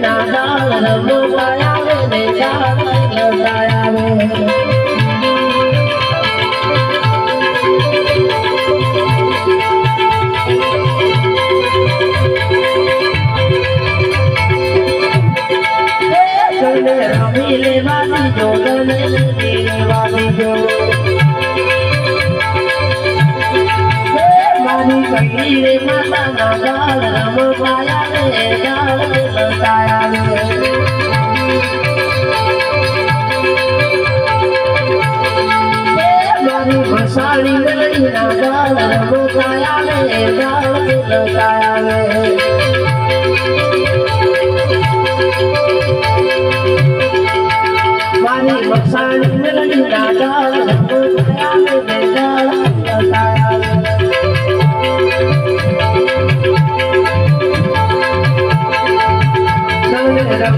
આવે દાળ રમતા આવે દાળ રમી લેવા દીધો તને રમી લેવા દીધો મારી શીખો જગરડી ના દાળ રમતા આવે ને દાળ રમતા આવે તને રમી રમી મારી કઈ રે મારી ગળી રમતા આવે મારી મસાણી ગળી ના દાળ રમતા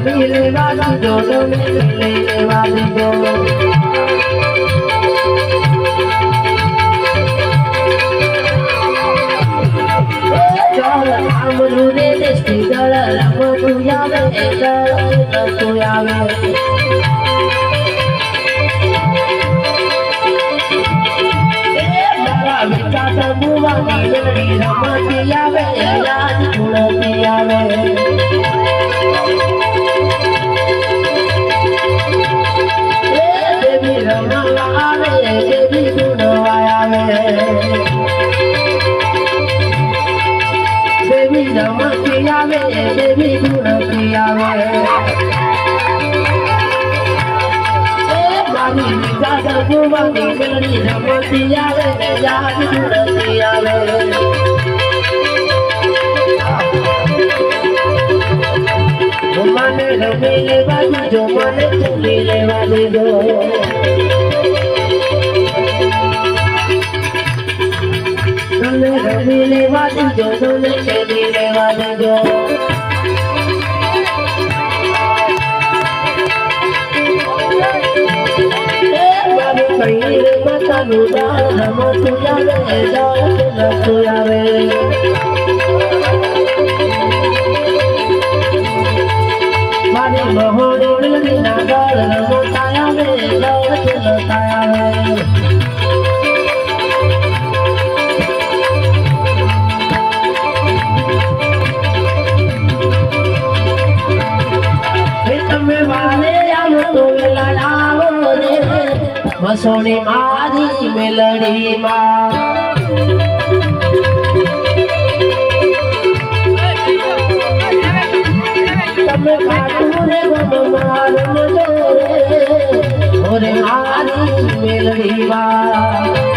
રમી લેવા દીધો તમે લઈ લેવા દીધો ચાલ આમરું રે દેશી દળ દળ રમતું આવે મારા વિચાર મુવાની રમતી આવે યાદ ગુણતી આવે. મને રમી લેવા દીધો મને ચૂલી લેવા દીધો દીધો તને ચૂલી લેવા દીધો કઈ રે માતાનું રમતું આવે મારી મહોડી ના આવે. વસોણી મારી મેલડી માં મારી મેલડી માં